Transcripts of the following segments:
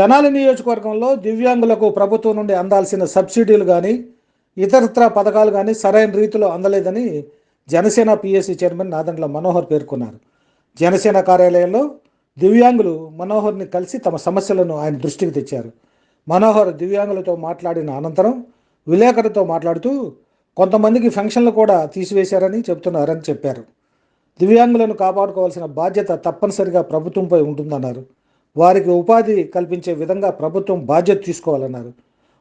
Tenali నియోజకవర్గంలో దివ్యాంగులకు ప్రభుత్వం నుండి అందాల్సిన సబ్సిడీలు కానీ ఇతరత్ర పథకాలు కానీ సరైన రీతిలో అందలేదని జనసేన పిఎస్సి చైర్మన్ నాదండ్ల మనోహర్ పేర్కొన్నారు. జనసేన కార్యాలయంలో దివ్యాంగులు మనోహర్ని కలిసి తమ సమస్యలను ఆయన దృష్టికి తెచ్చారు. మనోహర్ దివ్యాంగులతో మాట్లాడిన అనంతరం విలేకరులతో మాట్లాడుతూ కొంతమందికి ఫంక్షన్లు కూడా తీసివేశారని చెబుతున్నారని చెప్పారు. దివ్యాంగులను కాపాడుకోవాల్సిన బాధ్యత తప్పనిసరిగా ప్రభుత్వంపై ఉంటుందన్నారు. వారికి ఉపాధి కల్పించే విధంగా ప్రభుత్వం బాధ్యత తీసుకోవాలన్నారు.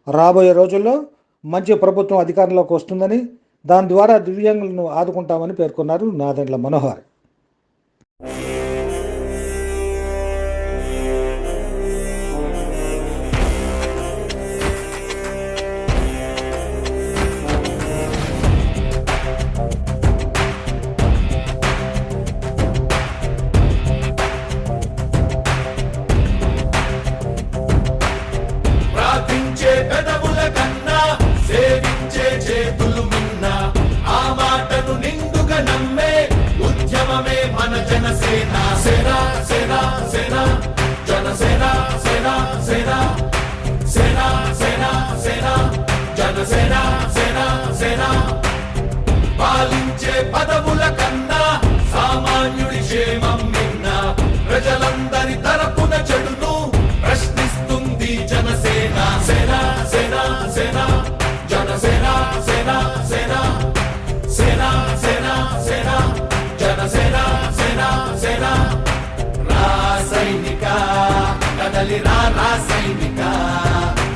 రాబోయే రోజుల్లో మంచి ప్రభుత్వం అధికారంలోకి వస్తుందని దాని ద్వారా దివ్యాంగులను ఆదుకుంటామని పేర్కొన్నారు నాదెండ్ల మనోహర్. మన జనసేన సేన సేన సేన కదలి రా రాసైనిక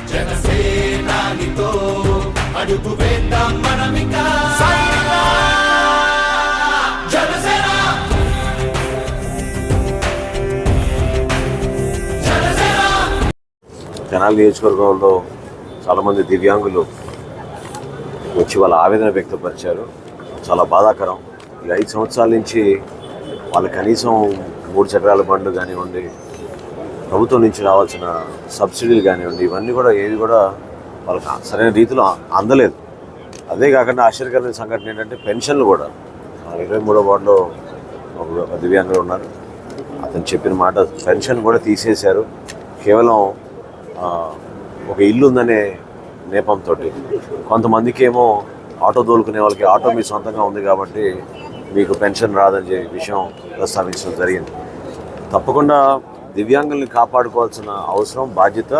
జనసేనానితో అడుగు వేద్దాం మనమిక. సైనిక! తెనాలి నియోజకవర్గంలో చాలామంది దివ్యాంగులు వచ్చి వాళ్ళ ఆవేదన వ్యక్తపరిచారు. చాలా బాధాకరం. ఈ ఐదు సంవత్సరాల నుంచి వాళ్ళ కనీసం మూడు చక్రాల బండ్లు కానివ్వండి ప్రభుత్వం నుంచి రావాల్సిన సబ్సిడీలు కానివ్వండి ఇవన్నీ కూడా ఏది కూడా వాళ్ళకి సరైన రీతిలో అందలేదు. అదే కాకుండా ఆశ్చర్యకరమైన సంఘటన ఏంటంటే పెన్షన్లు కూడా. ఇరవై మూడో వార్డులో ఒక ఒక దివ్యాంగులు ఉన్నారు. అతను చెప్పిన మాట పెన్షన్ కూడా తీసేశారు. కేవలం ఒక ఇల్లు ఉందనే నేపంతో కొంతమందికి ఏమో ఆటో దోలుకునే వాళ్ళకి ఆటో మీ సొంతంగా ఉంది కాబట్టి మీకు పెన్షన్ రాదని చెప్పి విషయం ప్రస్తావించడం జరిగింది. తప్పకుండా దివ్యాంగుల్ని కాపాడుకోవాల్సిన అవసరం బాధ్యత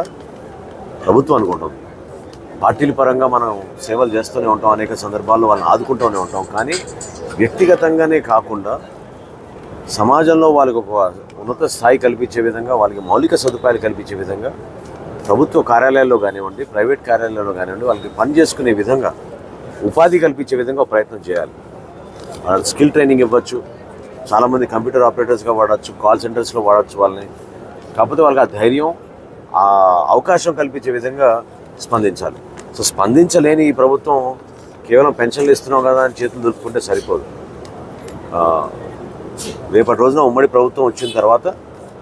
ప్రభుత్వం అనుకుంటుంది. పార్టీల పరంగా మనం సేవలు చేస్తూనే ఉంటాం అనేక సందర్భాల్లో వాళ్ళని ఆదుకుంటూనే ఉంటాం. కానీ వ్యక్తిగతంగానే కాకుండా సమాజంలో వాళ్ళకి ఒక ఉన్నత స్థాయి కల్పించే విధంగా వాళ్ళకి మౌలిక సదుపాయాలు కల్పించే విధంగా ప్రభుత్వ కార్యాలయాల్లో కానివ్వండి ప్రైవేట్ కార్యాలయాల్లో కానివ్వండి వాళ్ళకి పని చేసుకునే విధంగా ఉపాధి కల్పించే విధంగా ప్రయత్నం చేయాలి. వాళ్ళకి స్కిల్ ట్రైనింగ్ ఇవ్వచ్చు. చాలామంది కంప్యూటర్ ఆపరేటర్స్గా వాడచ్చు కాల్ సెంటర్స్లో వాడచ్చు వాళ్ళని. కాకపోతే వాళ్ళకి ఆ ధైర్యం ఆ అవకాశం కల్పించే విధంగా స్పందించాలి. సో స్పందించలేని ఈ ప్రభుత్వం కేవలం పెన్షన్లు ఇస్తున్నాం కదా అని చేతులు దులుపుకుంటే సరిపోదు. రేపటి రోజున ఉమ్మడి ప్రభుత్వం వచ్చిన తర్వాత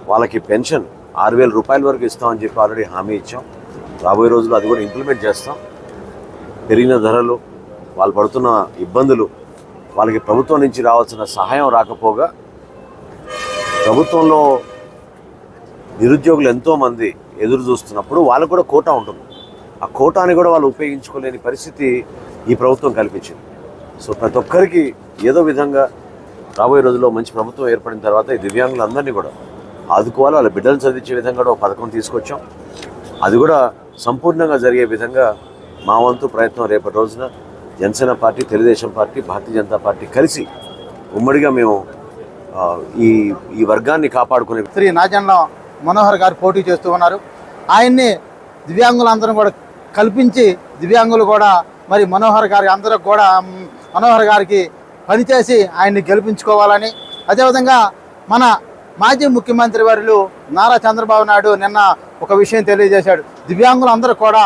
వాళ్ళకి పెన్షన్ ఆరు వేల రూపాయల వరకు ఇస్తామని చెప్పి ఆల్రెడీ హామీ ఇచ్చాం. రాబోయే రోజుల్లో అది కూడా ఇంప్లిమెంట్ చేస్తాం. పెరిగిన ధరలు వాళ్ళు పడుతున్న ఇబ్బందులు వాళ్ళకి ప్రభుత్వం నుంచి రావాల్సిన సహాయం రాకపోగా ప్రభుత్వంలో నిరుద్యోగులు ఎంతోమంది ఎదురు చూస్తున్నప్పుడు వాళ్ళకు కూడా కోటా ఉంటుంది. ఆ కోటాని కూడా వాళ్ళు ఉపయోగించుకోలేని పరిస్థితి ఈ ప్రభుత్వం కల్పించింది. సో ప్రతి ఒక్కరికి ఏదో విధంగా రాబోయే రోజుల్లో మంచి ప్రభుత్వం ఏర్పడిన తర్వాత ఈ దివ్యాంగులందరినీ కూడా ఆదుకోవాలి. వాళ్ళ బిడ్డలు చదివించే విధంగా కూడా ఒక పథకం తీసుకొచ్చాం. అది కూడా సంపూర్ణంగా జరిగే విధంగా మా వంతు ప్రయత్నం రేపటి రోజున Janasena party Telugu Desam party Bharatiya Janata party కలిసి ఉమ్మడిగా మేము ఈ ఈ వర్గాన్ని కాపాడుకునే శ్రీ నాజన్న మనోహర్ గారు పోటీ చేస్తూ ఉన్నారు. ఆయన్ని దివ్యాంగులందరం కూడా కల్పించి దివ్యాంగులు కూడా మరి మనోహర్ గారి అందరూ కూడా మనోహర్ గారికి పనిచేసి ఆయన్ని గెలిపించుకోవాలని. అదేవిధంగా మన మాజీ ముఖ్యమంత్రి వర్యులు నారా చంద్రబాబు నాయుడు నిన్న ఒక విషయం తెలియజేశాడు. దివ్యాంగులందరూ కూడా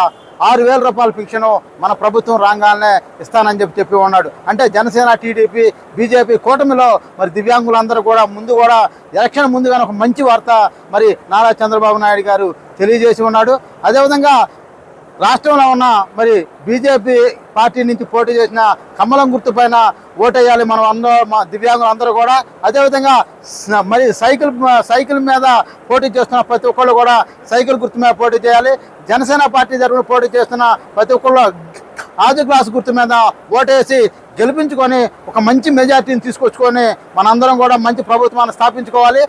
ఆరు వేల రూపాయల పింఛను మన ప్రభుత్వం రాగానే ఇస్తానని చెప్పి చెప్పి ఉన్నాడు. అంటే జనసేన టీడీపీ బీజేపీ కూటమిలో మరి దివ్యాంగులందరూ కూడా ముందు కూడా ఎలక్షన్ ముందుగానే ఒక మంచి వార్త మరి నారా చంద్రబాబు నాయుడు గారు తెలియజేసి ఉన్నాడు. అదేవిధంగా రాష్ట్రంలో ఉన్న మరి బీజేపీ పార్టీ నుంచి పోటీ చేసిన కమలం గుర్తు పైన ఓటేయాలి మనం అందరూ మా దివ్యాంగులు అందరూ కూడా. అదేవిధంగా మరి సైకిల్ సైకిల్ మీద పోటీ చేస్తున్న ప్రతి ఒక్కళ్ళు కూడా సైకిల్ గుర్తు మీద పోటీ చేయాలి. జనసేన పార్టీ తరఫున పోటీ చేస్తున్న ప్రతి ఒక్కళ్ళు ఆది క్లాస్ గుర్తు మీద ఓటేసి గెలిపించుకొని ఒక మంచి మెజార్టీని తీసుకొచ్చుకొని మనందరం కూడా మంచి ప్రభుత్వాన్ని స్థాపించుకోవాలి.